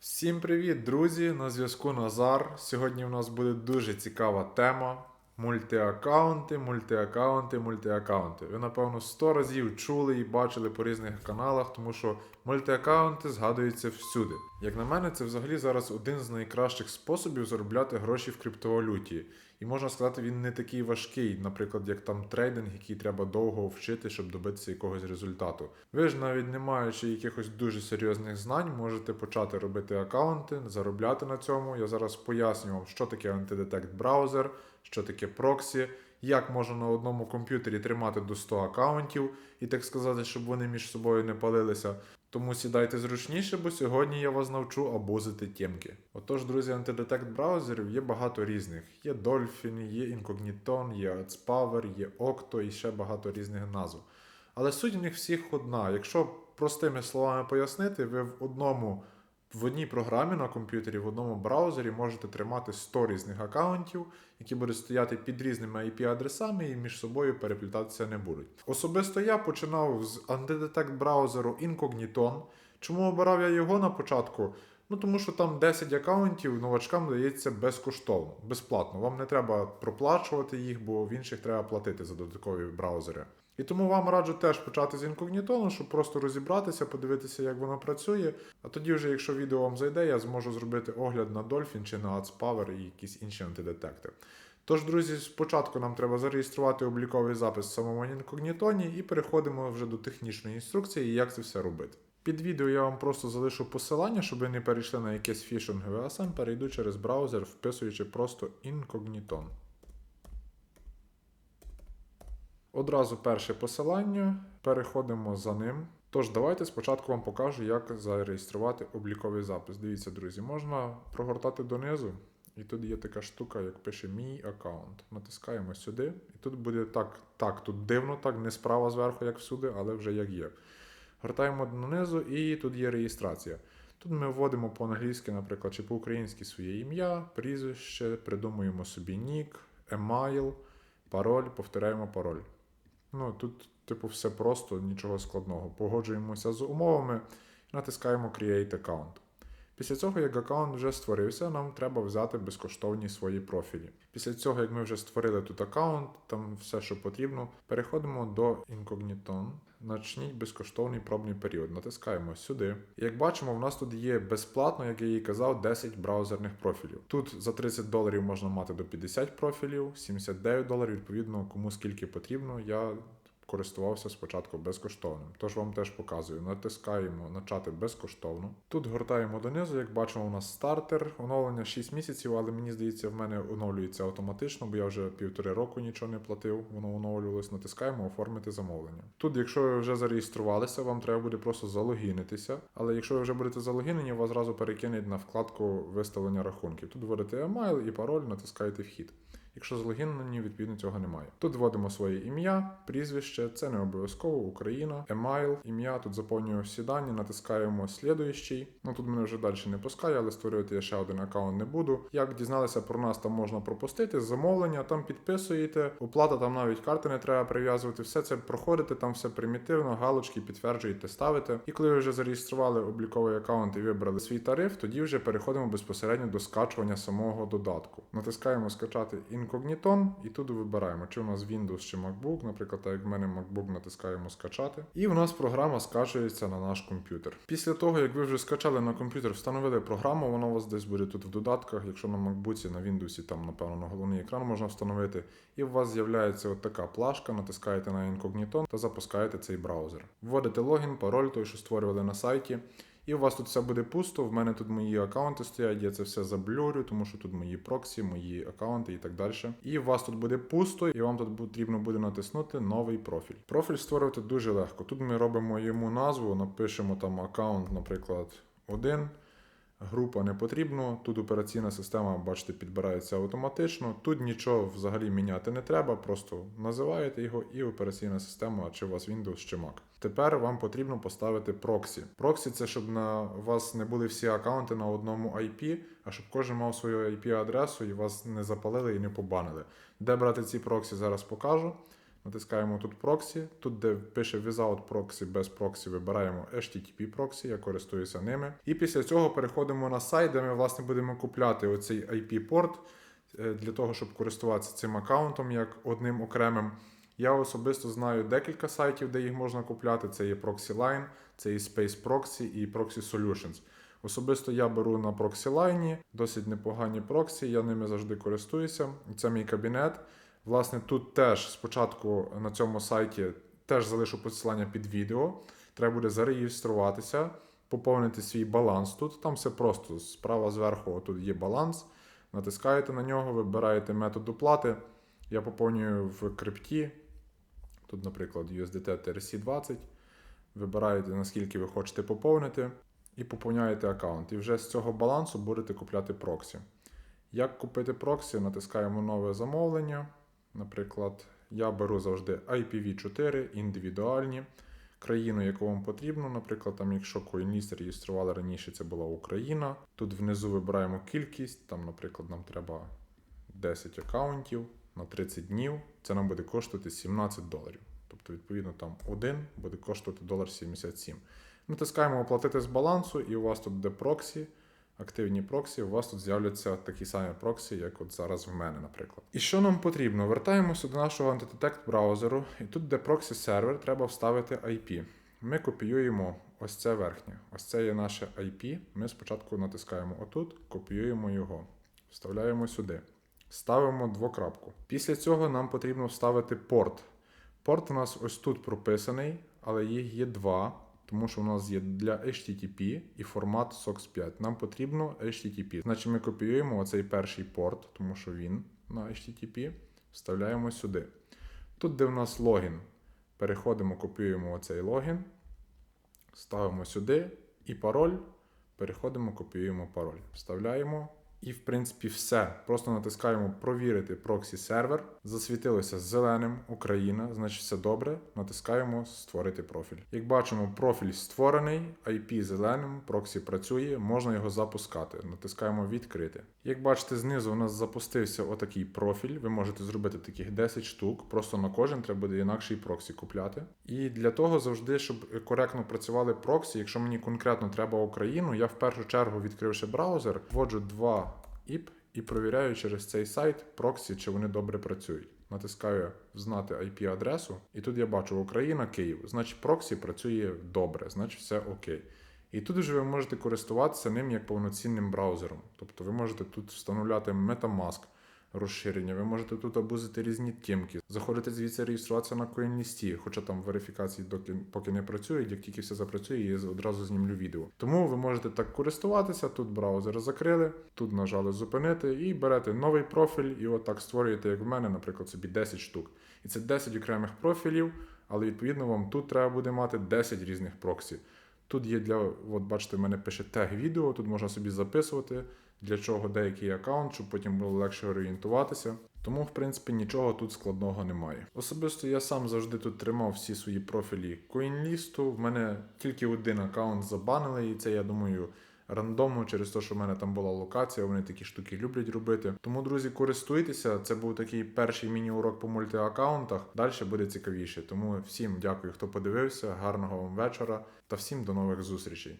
Всім привіт, друзі! На зв'язку Назар. Сьогодні в нас буде дуже цікава тема. Мультиаккаунти, мультиаккаунти, мультиаккаунти. Ви, напевно, 100 разів чули і бачили по різних каналах, тому що мультиаккаунти згадуються всюди. Як на мене, це взагалі зараз один з найкращих способів заробляти гроші в криптовалюті. І можна сказати, він не такий важкий, наприклад, як там трейдинг, який треба довго вчити, щоб добитися якогось результату. Ви ж навіть не маючи якихось дуже серйозних знань, можете почати робити аккаунти, заробляти на цьому. Я зараз поясню вам, що таке антидетект браузер, що таке проксі, як можна на одному комп'ютері тримати до 100 аккаунтів і так сказати, щоб вони між собою не палилися. Тому сідайте зручніше, бо сьогодні я вас навчу абузити тємки. Отож, друзі, антидетект браузерів є багато різних. Є Dolphin, є Incogniton, є AdsPower, є Octo і ще багато різних назв. Але суть у них всіх одна. Якщо простими словами пояснити, ви в одному в одній програмі на комп'ютері, в одному браузері можете тримати 100 різних аккаунтів, які будуть стояти під різними IP-адресами і між собою переплітатися не будуть. Особисто я починав з антидетект браузеру Incogniton. Чому обирав я його на початку? Ну тому що там 10 аккаунтів новачкам дається безкоштовно, безплатно. Вам не треба проплачувати їх, бо в інших треба платити за додаткові браузери. І тому вам раджу теж почати з інкогнітону, щоб просто розібратися, подивитися, як воно працює. А тоді, вже, якщо відео вам зайде, я зможу зробити огляд на Dolphin чи на AdsPower і якісь інші антидетекти. Тож, друзі, спочатку нам треба зареєструвати обліковий запис в самому інкогнітоні і переходимо вже до технічної інструкції, як це все робити. Під відео я вам просто залишу посилання, щоб ви не перейшли на якесь фішингове, а сам перейду через браузер, вписуючи просто інкогнітон. Одразу перше посилання, переходимо за ним. Тож, давайте спочатку вам покажу, як зареєструвати обліковий запис. Дивіться, друзі, можна прогортати донизу, і тут є така штука, як пише Мій аккаунт. Натискаємо сюди, і тут буде так, так, тут дивно, так, не справа зверху, як всюди, але вже як є. Гортаємо донизу, і тут є реєстрація. Тут ми вводимо по-англійськи, наприклад, чи по-українськи своє ім'я, прізвище, придумуємо собі нік, емайл, пароль, повторяємо пароль. Ну, тут, типу, все просто, нічого складного. Погоджуємося з умовами натискаємо Create Account. Після цього, як аккаунт вже створився, нам треба взяти безкоштовні свої профілі. Після цього, як ми вже створили тут аккаунт, там все, що потрібно, переходимо до Incogniton. Начніть безкоштовний пробний період. Натискаємо сюди. Як бачимо, в нас тут є безплатно, як я їй казав, 10 браузерних профілів. Тут за 30 доларів можна мати до 50 профілів, 79 доларів, відповідно, кому скільки потрібно. Я користувався спочатку безкоштовним. Тож вам теж показую. Натискаємо начати безкоштовно. Тут гортаємо донизу, як бачимо, у нас стартер, оновлення 6 місяців, але мені здається, в мене оновлюється автоматично, бо я вже півтори року нічого не платив, воно оновлювалось. Натискаємо оформити замовлення. Тут, якщо ви вже зареєструвалися, вам треба буде просто залогінитися. Але якщо ви вже будете залогінені, вас зразу перекинуть на вкладку виставлення рахунків. Тут вводите емайл і пароль, натискаєте вхід. Якщо залогінені, відповідно цього немає. Тут вводимо своє ім'я, прізвище, це не обов'язково Україна, емайл, ім'я. Тут заповнюємо всі дані, натискаємо слідуючий. Ну тут мене вже далі не пускає, але створювати я ще один аккаунт не буду. Як дізналися про нас, там можна пропустити замовлення, там підписуєте, оплата там навіть карти не треба прив'язувати. Все це проходите, там все примітивно, галочки підтверджуєте, ставите. І коли ви вже зареєстрували обліковий аккаунт і вибрали свій тариф, тоді вже переходимо безпосередньо до скачування самого додатку. Натискаємо скачати інкогнітон, і тут вибираємо, чи у нас Windows чи MacBook. Наприклад, як в мене MacBook натискаємо скачати. І у нас програма скачується на наш комп'ютер. Після того, як ви вже скачали на комп'ютер, встановили програму, вона у вас десь буде тут в додатках. Якщо на MacBook, на Windows, там, напевно, на головний екран можна встановити. І у вас з'являється от така плашка, натискаєте на інкогнітон та запускаєте цей браузер. Вводите логін, пароль, той, що створювали на сайті. І у вас тут все буде пусто. В мене тут мої аккаунти стоять, я це все заблюрю, тому що тут мої проксі, мої аккаунти і так далі. І у вас тут буде пусто, і вам тут потрібно буде натиснути новий профіль. Профіль створювати дуже легко. Тут ми робимо йому назву, напишемо там аккаунт, наприклад, 1. Група не потрібно. Тут операційна система, бачите, підбирається автоматично. Тут нічого взагалі міняти не треба, просто називаєте його і операційна система, чи у вас Windows чи Mac. Тепер вам потрібно поставити проксі. Проксі це щоб на вас не були всі аккаунти на одному IP, а щоб кожен мав свою IP-адресу і вас не запалили і не побанили. Де брати ці проксі, зараз покажу. Натискаємо тут проксі. Тут, де пише Without proxy, без проксі, вибираємо HTTP проксі, я користуюся ними. І після цього переходимо на сайт, де ми власне будемо купляти оцей IP-порт е, для того, щоб користуватися цим аккаунтом як одним окремим. Я особисто знаю декілька сайтів, де їх можна купляти. Це є ProxyLine, це є Space Proxy і Proxy Solutions. Особисто я беру на ProxyLine, досить непогані проксі, я ними завжди користуюся. Це мій кабінет. Власне, тут теж спочатку на цьому сайті теж залишу посилання під відео. Треба буде зареєструватися, поповнити свій баланс тут. Там все просто. Справа зверху тут є баланс. Натискаєте на нього, вибираєте метод оплати. Я поповнюю в крипті. Тут, наприклад, USDT TRC20. Вибираєте, наскільки ви хочете поповнити, і поповняєте аккаунт. І вже з цього балансу будете купляти проксі. Як купити проксі? Натискаємо нове замовлення. Наприклад, я беру завжди IPv4 індивідуальні. Країну, яку вам потрібно, наприклад, там, якщо CoinList реєстрували раніше, це була Україна. Тут внизу вибираємо кількість, там, наприклад, нам треба 10 аккаунтів на 30 днів. Це нам буде коштувати 17 доларів. Тобто, відповідно, там один буде коштувати долар 77. Натискаємо оплатити з балансу, і у вас тут де проксі, активні проксі, у вас тут з'являться такі самі проксі, як от зараз в мене, наприклад. І що нам потрібно? Вертаємося до нашого антидетект браузеру, і тут, де проксі сервер, треба вставити IP. Ми копіюємо ось це верхнє. Ось це є наше IP. Ми спочатку натискаємо отут, копіюємо його, вставляємо сюди. Ставимо двокрапку. Після цього нам потрібно вставити порт. Порт у нас ось тут прописаний, але їх є два, тому що у нас є для HTTP і формат SOX 5. Нам потрібно HTTP. Значить, ми копіюємо оцей перший порт, тому що він на HTTP, вставляємо сюди. Тут, де в нас логін, переходимо, копіюємо оцей логін, ставимо сюди і пароль. Переходимо, копіюємо пароль. Вставляємо. І, в принципі, все. Просто натискаємо провірити проксі сервер. Засвітилося зеленим Україна, значить все добре. Натискаємо створити профіль. Як бачимо, профіль створений, IP зеленим, проксі працює, можна його запускати. Натискаємо відкрити. Як бачите, знизу у нас запустився отакий профіль. Ви можете зробити таких 10 штук. Просто на кожен треба буде інакший проксі купляти. І для того завжди, щоб коректно працювали проксі, якщо мені конкретно треба Україну, я в першу чергу, відкривши браузер, вводжу два IP і провіряю через цей сайт проксі, чи вони добре працюють. Натискаю знати IP-адресу, і тут я бачу Україна, Київ. Значить, проксі працює добре, значить все окей. І тут вже ви можете користуватися ним як повноцінним браузером. Тобто ви можете тут встановляти Metamask розширення, ви можете тут абузити різні тімки, заходити звідси реєструватися на CoinList, хоча там верифікації доки поки не працюють, як тільки все запрацює, я одразу знімлю відео. Тому ви можете так користуватися. Тут браузер закрили, тут нажали зупинити і берете новий профіль, і отак створюєте, як в мене, наприклад, собі 10 штук. І це 10 окремих профілів, але відповідно вам тут треба буде мати 10 різних проксі. Тут є для, от бачите, в мене пише тег відео, тут можна собі записувати, для чого деякий аккаунт, щоб потім було легше орієнтуватися. Тому, в принципі, нічого тут складного немає. Особисто я сам завжди тут тримав всі свої профілі CoinList. В мене тільки один аккаунт забанили, і це, я думаю, рандомно через те, що в мене там була локація, вони такі штуки люблять робити. Тому, друзі, користуйтеся. Це був такий перший міні-урок по мультиаккаунтах. Далі буде цікавіше. Тому всім дякую, хто подивився. Гарного вам вечора та всім до нових зустрічей.